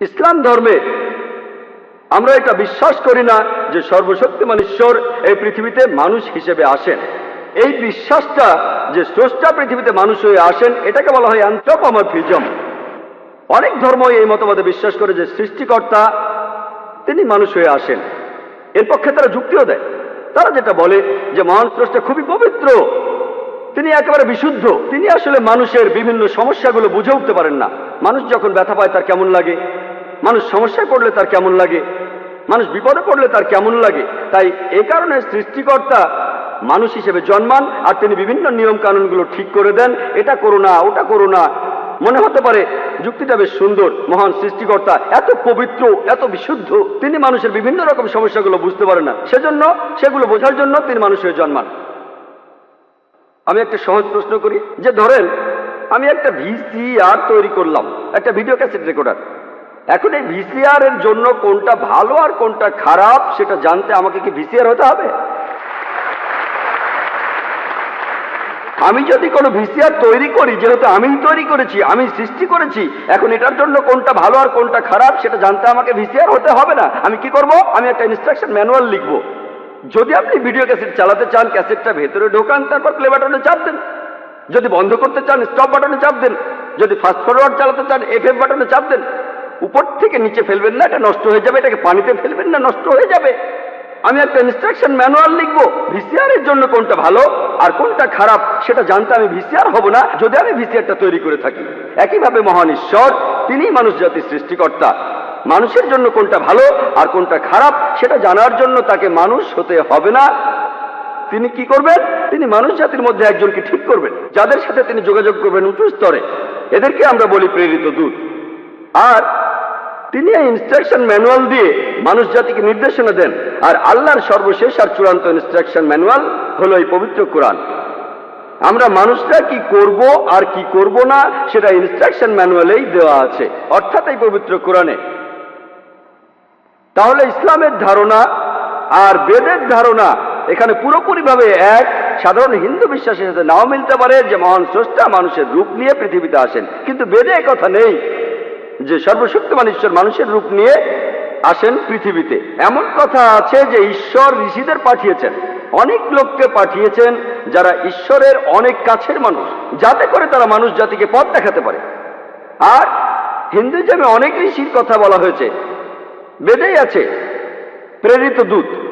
ইসলাম ধর্মে আমরা এটা বিশ্বাস করি না যে সর্বশক্তিমান ঈশ্বর এই পৃথিবীতে মানুষ হিসেবে আসেন। এই বিশ্বাসটা যে স্রষ্টা পৃথিবীতে মানুষ হয়ে আসেন, এটাকে বলা হয় অ্যান্থ্রোপমরফিজম অনেক ধর্ম এই মতবাদে বিশ্বাস করে যে সৃষ্টিকর্তা তিনি মানুষ হয়ে আসেন। এর পক্ষে তারা যুক্তিও দেয়। তারা যেটা বলে যে মহান স্রষ্টা খুবই পবিত্র, তিনি একেবারে বিশুদ্ধ, তিনি আসলে মানুষের বিভিন্ন সমস্যাগুলো বুঝে উঠতে পারেন না। মানুষ যখন ব্যথা পায় তার কেমন লাগে? মানুষ সমস্যায় পড়লে তার কেমন লাগে? মানুষ বিপদে পড়লে তার কেমন লাগে? তাই এ কারণে সৃষ্টিকর্তা মানুষ হিসেবে জন্মান আর তিনি বিভিন্ন নিয়ম কানুনগুলো ঠিক করে দেন। এটা করো না, ওটা করো না। মনে হতে পারে যুক্তিটা বেশ সুন্দর, মহান সৃষ্টিকর্তা, এত পবিত্র, এত বিশুদ্ধ। তিনি মানুষের বিভিন্ন রকম সমস্যাগুলো বুঝতে পারেন না। সেজন্য, সেগুলো বোঝার জন্য তিনি মানুষ হয়ে জন্মান। আমি একটা সহজ প্রশ্ন করি, যে ধরেন, আমি একটা ভিসিআর তৈরি করলাম, একটা ভিডিও ক্যাসেট রেকর্ডার। এখন এই ভিসিআর এর জন্য কোনটা ভালো আর কোনটা খারাপ সেটা জানতে আমাকে কি ভিসিআর হতে হবে? আমি যদি কোনো ভিসিআর তৈরি করি, যেহেতু আমিই তৈরি করেছি আমি সৃষ্টি করেছি, এখন এটার জন্য কোনটা ভালো আর কোনটা খারাপ সেটা জানতে আমাকে ভিসিআর হতে হবে না। আমি কি করব? আমি একটা ইনস্ট্রাকশন ম্যানুয়াল লিখব। যদি আপনি ভিডিও ক্যাসেট চালাতে চান ক্যাসেটটা ভেতরে ঢোকান, তারপর প্লে বাটনে চাপ দেন। যদি বন্ধ করতে চান স্টপ বাটনে চাপ দেন। যদি ফাস্ট ফরওয়ার্ড চালাতে চান এফ এফ বাটনে চাপ দেন। উপর থেকে নিচে ফেলবেন না, এটা নষ্ট হয়ে যাবে, এটাকে পানিতে ফেলবেন না, নষ্ট হয়ে যাবে। আমি একটা ইনস্ট্রাকশন ম্যানুয়াল লিখব ভিসিআর এর জন্য কোনটা ভালো আর কোনটা খারাপ সেটা জানতে আমি ভিসিআর হব না, যদি আমি ভিসিআরটা তৈরি করে থাকি। একইভাবে মহান ঈশ্বর, তিনিই মানুষ জাতির সৃষ্টিকর্তা। মানুষের জন্য কোনটা ভালো আর কোনটা খারাপ সেটা জানার জন্য তাকে মানুষ হতে হবে না। তিনি কি করবেন? তিনি মানুষ জাতির মধ্যে একজনকে ঠিক করবেন, যাদের সাথে তিনি যোগাযোগ করবেন উঁচু স্তরে। এদেরকে আমরা বলি প্রেরিত দূত। আর তিনি এই ইনস্ট্রাকশন ম্যানুয়াল দিয়ে মানুষ জাতিকে নির্দেশনা দেন। আর আল্লাহর সর্বশেষ আর চূড়ান্ত ইনস্ট্রাকশন ম্যানুয়াল হলো এই পবিত্র কোরআন। আমরা মানুষরা কি করব আর কি করব না, সেটা ইনস্ট্রাকশন ম্যানুয়ালেই দেওয়া আছে। অর্থাৎ এই পবিত্র কোরআনে। তাহলে ইসলামের ধারণা আর বেদের ধারণা এখানে পুরোপুরিভাবে এক। সাধারণ হিন্দু বিশ্বাসের সাথে নাও মিলতে পারে যে মহান স্রষ্টা মানুষের রূপ নিয়ে পৃথিবীতে আসেন। কিন্তু বেদে কথা নেই। যে সর্বশক্তিমান ঈশ্বর মানুষের রূপ নিয়ে আসেন পৃথিবীতে। এমন কথা আছে যে ঈশ্বর ঋষিদের পাঠিয়েছেন। অনেক লোককে পাঠিয়েছেন যারা ঈশ্বরের অনেক কাছের মানুষ। যাতে করে তারা মানুষ জাতিকে পথ দেখাতে পারে। আর হিন্দুজমে অনেক ঋষির কথা বলা হয়েছে। বেদেই আছে, প্রেরিত দূত।